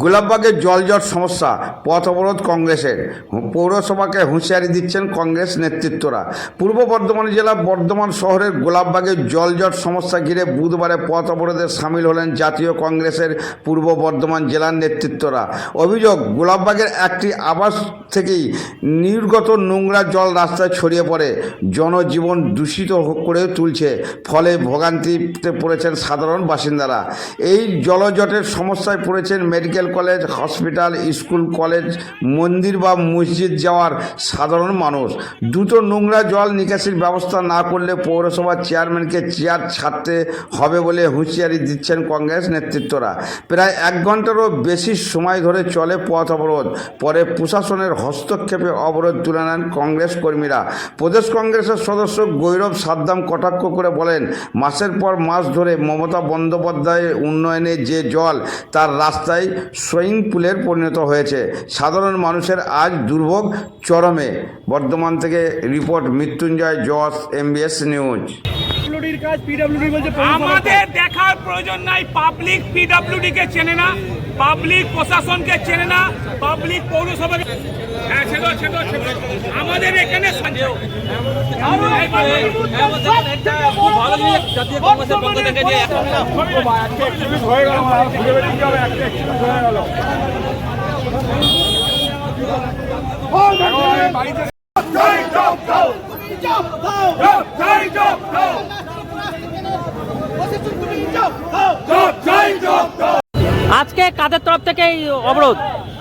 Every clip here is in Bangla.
গোলাপবাগের জলজট সমস্যা, পথ অবরোধ কংগ্রেসের। পৌরসভাকে হুঁশিয়ারি দিচ্ছেন কংগ্রেস নেতৃত্বরা। পূর্ব বর্ধমান জেলা বর্ধমান শহরের গোলাপবাগের জলজট সমস্যা ঘিরে বুধবারে পথ অবরোধে সামিল হলেন জাতীয় কংগ্রেসের পূর্ব বর্ধমান জেলার নেতৃত্বরা। অভিযোগ, গোলাপবাগের একটি আবাস থেকেই নির্গত নোংরা জল রাস্তায় ছড়িয়ে পড়ে। জনজীবন দূষিত করে তুলছে, ফলে ভোগান্তিতে পড়েছেন সাধারণ বাসিন্দারা। এই জলজটের সমস্যায় পড়েছেন medical college, hospital, school, college, মন্দির বা মসজিদ যাওয়ার সাধারণ মানুষ। দ্রুত নোংরা জল নিকাশির ব্যবস্থা না করলে পৌরসভার চেয়ারম্যানকে চেয়ার ছাড়তে হবে বলে হুঁশিয়ারি দিচ্ছেন কংগ্রেস নেতৃত্বরা। প্রায় এক ঘন্টারও বেশি সময় ধরে চলে পথ অবরোধ। পরে প্রশাসনের হস্তক্ষেপে অবরোধ তুলে নেন কংগ্রেস কর্মীরা। প্রদেশ কংগ্রেসের সদস্য গৈরব সাদ্দাম কটাক্ষ করে বলেন, মাসের পর মাস ধরে মমতা বন্দ্যোপাধ্যায়ের উন্নয়নে যে জল, তার রাস্তায় সুইমিং পুলের পরিণত হয়েছে। সাধারণ মানুষের আজ দুর্ভোগ চরমে। বর্ধমান থেকে report Mrityunjay Jash MBS news পিডব্লিউডির কাজ পিডব্লিউডি বলছে আমাদের দেখার প্রয়োজন নাই পাবলিক পিডব্লিউডি কে চেনে না পাবলিক প্রশাসনকে চেনে না পাবলিক পৌরসভাকে হ্যাঁ আমাদের এখানে বাড়িতে আজকে কাদের তরফ থেকে এই অবরোধ?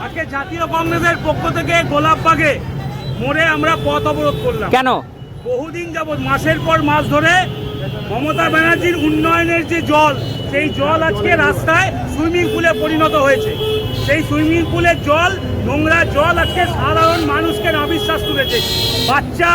আজকে জাতীয় কংগ্রেসের পক্ষ থেকে গোলাপবাগে মোড়ে আমরা পথ অবরোধ করলাম। কেন? বহুদিন যাবৎ মাসের পর মাস ধরে মমতা ব্যানার্জির উন্নয়নের যে জল সেই জল আজকে রাস্তায় সুইমিং পুলে পরিণত হয়েছে। সেই সুইমিং পুলের জল নোংরা জল আজকে সাধারণ মানুষকে নাবিশ্বাস তুলেছে বাচ্চা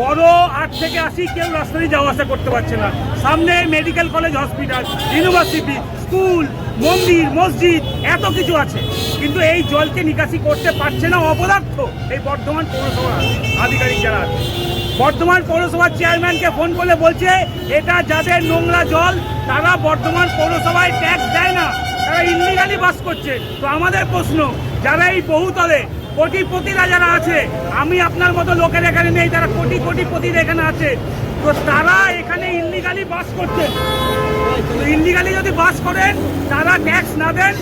বড় আট থেকে আশি কেউ রাস্তা দিয়ে যাওয়া আসা করতে পারছে না। সামনে medical college, hospital, university, school, মন্দির, মসজিদ, এত কিছু আছে। কিন্তু এই জলকে নিকাশি করতে পারছে না অপদার্থ। এই বর্ধমান পৌরসভার আধিকারিক যারা আছে। বর্ধমান পৌরসভার চেয়ারম্যানকে ফোন করে বলছে, এটা যাদের নোংরা জল, তারা বর্ধমান পৌরসভায় ট্যাক্স দেয় না। তারা ইলিগালি বাস করছে। তো আমাদের প্রশ্ন যারা এই বহুতলে কোটি কোটিপতিরা যারা আছে, আমি আপনার মতো লোকের এখানে নেই, যারা কোটি কোটি কোটিপতির এখানে আছে। তো তারা এখানে ইলিগালি বাস করছে। ইলিগালি যদি বাস করেন, তারা ট্যাক্স না দেন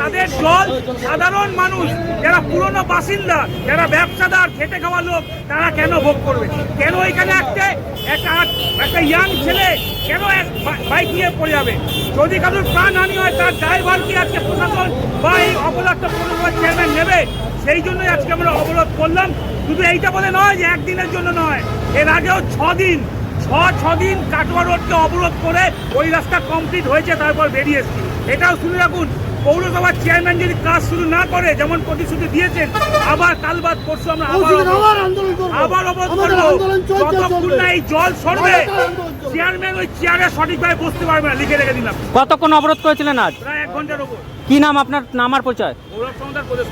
তাদের জল সাধারণ মানুষ, যারা পুরনো বাসিন্দা, যারা ব্যবসাদার, খেটে খাওয়া লোক, তারা কেন ভোগ করবে? কেন এখানে একটা একটা একটা ইয়াং ছেলে কেন এক বাইক নিয়ে পড়ে যাবে? যদি কারোর প্রাণহানি হয়, তার ড্রাইভার কি আজকে প্রশাসন বা এই অপদার্থ পৌরসভার চেয়ারম্যান নেবে? সেই জন্যই আজকে আমরা অবরোধ করলাম। শুধু এইটা বলে নয় যে একদিনের জন্য নয়, এর আগেও ছ দিন ছ ছ দিন কাটোয়া রোডকে অবরোধ করে ওই রাস্তা কমপ্লিট হয়েছে তারপর বেরিয়ে এসেছি। এটাও শুনে রাখুন পৌরসভার চেয়ারম্যান যদি কাজ শুরু না করে যেমন প্রতিশ্রুতি দিয়েছেন আবার কাল বাদ পরশু আমরা আবার অবরোধ- আবার অবরোধ করব। যতক্ষণ না এই জল সরবে চেয়ারম্যান ওই চেয়ারে সঠিকভাবে বসতে পারবে না লিখে রেখে দিলাম কতক্ষণ অবরোধ করেছিলেন আজ? প্রায় এক ঘণ্টার ওপর। কি নাম আপনার? নামার পরিচয়? গৌরব সমদার প্রদেশ।